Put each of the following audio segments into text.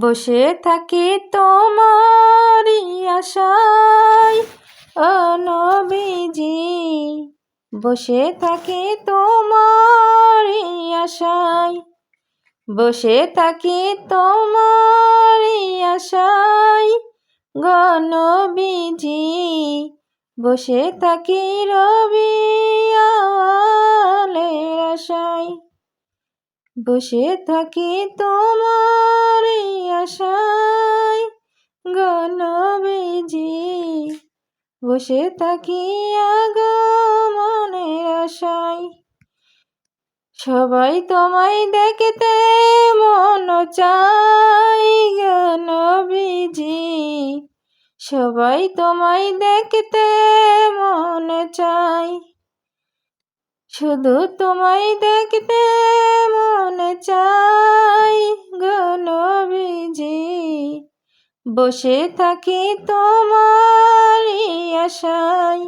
বসে থাকি তোমারই আশায়। ও নবীজি, বসে থাকি তোমারই আশায়। বসে থাকি তোমারই আশায়। গণবীজি বসে থাকি রবি আশায়। বসে থাকি তোমার বসে থাকি আগমনের আশায়। সবাই তোমায় দেখতে মন চাই গণবীজি সবাই তোমায় দেখতে মন চাই শুধু তোমায় দেখতে মন চাই গণবীজি বসে থাকি তোমারই আশায়,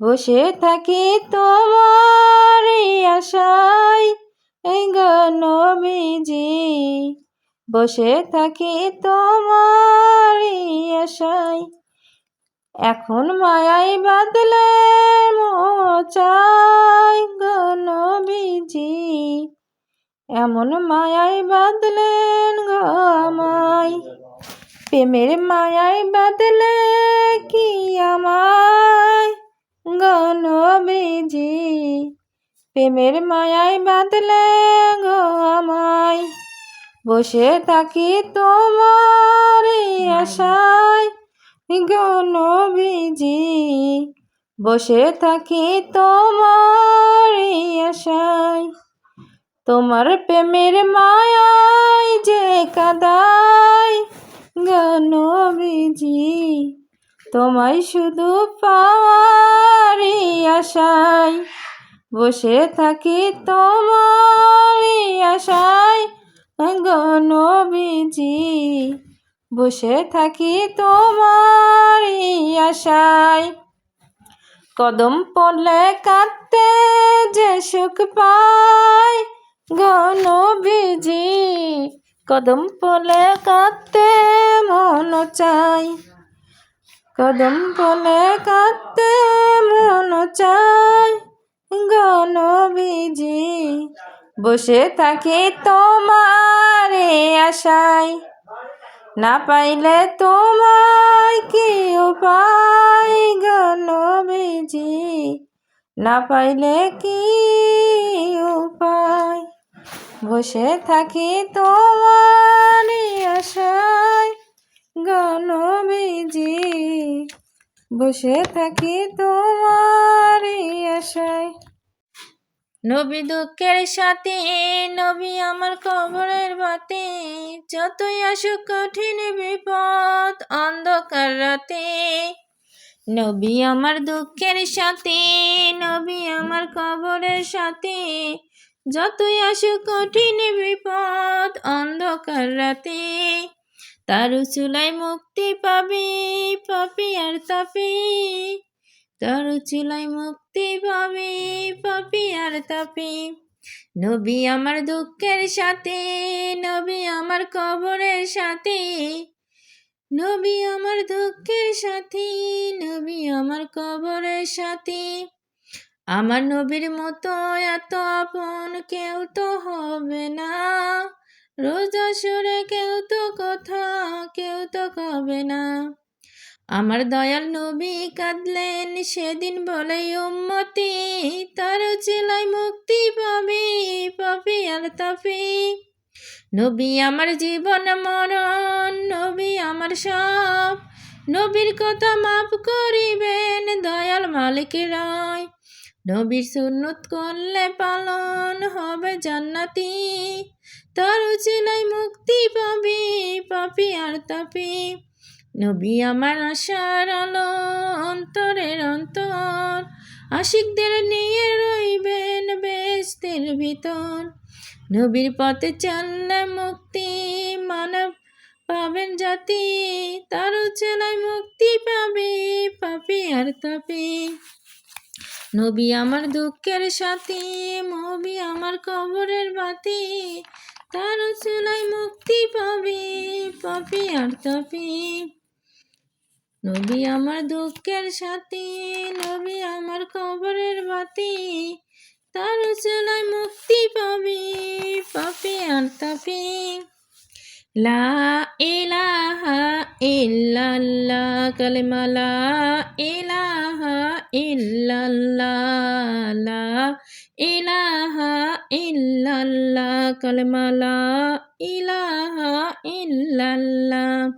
বসে থাকি তোমারই আশায় গণবীজি বসে থাকি তোমারই আশায়, এখন মায়াই বাদলে মোচাই গণবীজি এমন মায়াই বাদলেন গো প্রেমের মায়ায় বাদলে কি আমায় গণবীজি প্রেমের মায়ায় বাদলে গো আমায় বসে থাকি তোমার আশায় গণবীজি বসে থাকি তোমার আশায় তোমার প্রেমের মায়ায় যে কাদাই গণবীজি তোমায় শুধু পাওয়ারই আশায়। বসে থাকি তোমার আশায় গণবীজি বসে থাকি তোমার আশায়। কদম পড়লে কাঁদতে যে সুখ পায় গণবীজি কদম পড়লে কাঁদতে মন চাই। কদম পড়লে কাঁদতে মন চাই। গণবীজি বসে থাকি তোমার আশায়। না পাইলে তোমায় কি উপায় গণবীজি না পাইলে কি উপায় বসে থাকি তোমার আশায় গণবীজি বসে থাকি তোমার আশায়। নবী দুঃখের সাথে, নবী আমার কবরের বাতে। যতই আসুক কঠিন বিপদ, অন্ধকার রাতে। নবী আমার দুঃখের সাথে, নবী আমার কবরের সাথে। যতই আসুক কঠিন বিপদ, অন্ধকার রাতে তার চুলায় মুক্তি পাবে পাপি আর তাপে। তার চুলায় মুক্তি পাবে পাপি আর তাপি। নবী আমার দুঃখের সাথে, নবী আমার কবরের সাথে। নবী আমার দুঃখের সাথে, নবী আমার কবরের সাথে। আমার নবীর মতো এত আপন কেউ তো হবে না। রোজা সরে কেউ তো কথা, কেউ তো কবে না। আমার দয়াল নবী কাঁদলেন সেদিন বলে, উম্মতি, তার চিলাই মুক্তি পাবি পাবি আর তাপি নবী আমার জীবন মরণ, নবী আমার সব। নবীর কথা মাফ করিবেন দয়াল মালিক রায় নবীর সুন্নত করলে পালন হবে জান্নাতি। তার চিলাই মুক্তি পাবি, পাপি আর তাপি। নবী আমার আশার আলো অন্তরের অন্তর, আশিকদের নিয়ে রইবেন বেস্তের ভিতর। নবীর পথে চললে মুক্তি মানব পাবেন জাতি। তার চেলায় মুক্তি পাবে, পাপি আর তাপি। নবী আমার দুঃখের সাথী, নবী আমার কবরের বাতি। তার চুলাই মুক্তি পাবে পাপি আর তাপি। নবী আমার দুঃখের সাথী, নবী আমার কবরের বাতি। তার চলায় মুক্তি পাবি পাপি আর তাপি। লা ইলাহা ইল্লাল্লাহ, কালেমা লা ইলাহা ইল্লাল্লাহ, লা ইলাহা ইল্লাল্লাহ, কালেমা লা ইলাহা ইল্লাল্লাহ,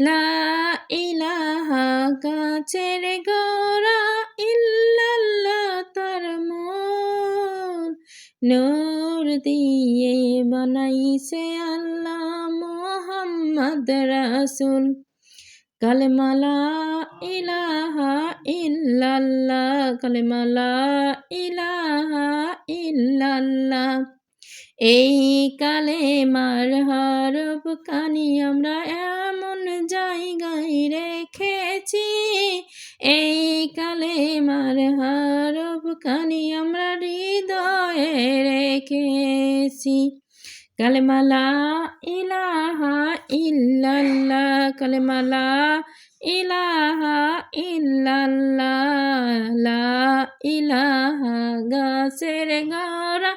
লা ইলাহা গাছের গোড়া ইল্লাল্লাহ তার মন। নূর দিয়ে বানাইছে আল্লাহ মোহাম্মদ রাসূল। কালেমালা ইলাহা ইল্লাল্লাহ, কালেমালা ইলাহা ইল্লাল্লাহ। এই কালে মার হরফ কানি আমরা এমন জায়গায় রেখেছি। এই কালে মার হরফ কানি আমরা হৃদয়ে রেখেছি। কালেমালা ইলাহা ইল্লাল্লাহ কালেমালা ইলাহা ইল্লাল্লাহ ইলাহা গাছের গড়া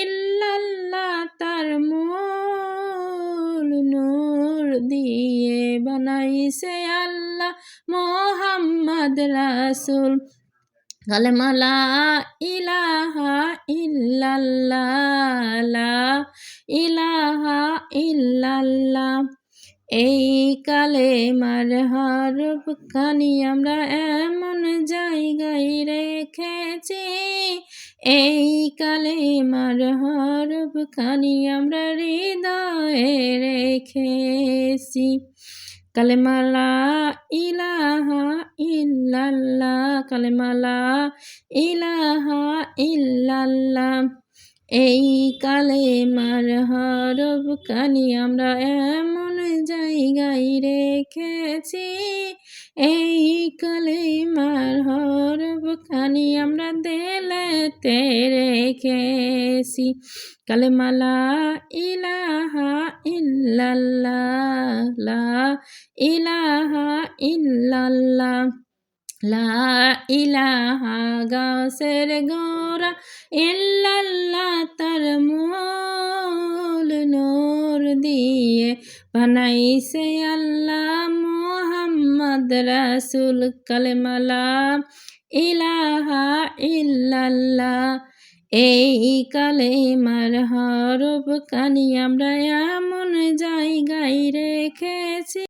ইল্লাল্লাহ তার মূল নূর দিয়ে বানাইছে আল্লাহ মোহাম্মদ রাসূল কালেমালা ইলাহা ইল্লাল্লাহ লা ইলাহা ইল্লাল্লাহ এই কালে মার হরফ খানি আমরা এমন জায়গায় রেখেছি। এই কালে মার হরফ খানি আমরা হৃদয়ে রেখেছি। কালেমালা ইলাহা ইল্লাল্লাহ কালেমালা ইলাহা ইল্লাল্লাহ এই কালে মার হরব কানি, আমরা এমন জায়গায় রেখেছি। এই কালে মার হরব কানি, আমরা দেলেতে রেখেছি। কালে মালা ইলাহা ইল্লাল্লাহ ইলাহা ইল্লাল্লাহ। লা ইলাহা গাছের গোরা ইল্লাল্লাহ তার মূল নূর দিয়ে বানাইছে আল্লাহ মোহাম্মদ রাসূল কালেমালা ইলাহা ইল্লাল্লাহ। এই কালেমার হরফ কানি আমরা এমন জায়গায় রেখেছি।